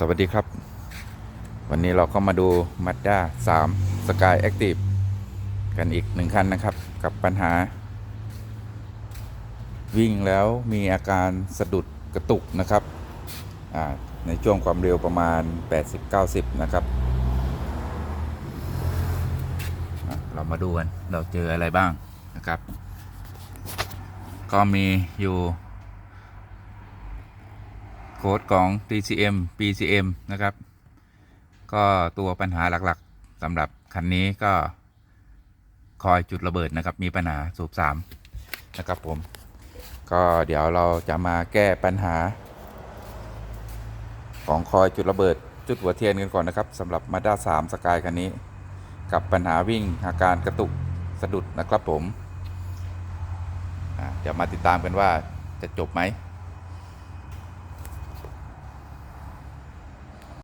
สวัสดีครับ วันนี้เราก็มาดู Mazda 3 Sky Active กันอีกหนึ่งคันนะครับ กับปัญหา วิ่งแล้วมีอาการสะดุดกระตุกนะครับ ในช่วงความเร็วประมาณ 80-90 นะครับ เรามาดูกัน เราเจออะไรบ้างนะครับ ก็มีอยู่ โค้ดของ TCM PCM นะครับ ก็ตัวปัญหาหลักๆสำหรับคันนี้ก็คอยจุดระเบิดนะครับ มีปัญหาสูบ 3 นะครับผม ก็เดี๋ยวเราจะมาแก้ปัญหา ของคอยจุดระเบิดจุดหัวเทียนกันก่อนนะครับสำหรับ Mazda 3สกายคันนี้ กับปัญหาวิ่งอาการกระตุกสะดุดนะครับผมเดี๋ยวมาติดตามกันว่าจะจบไหม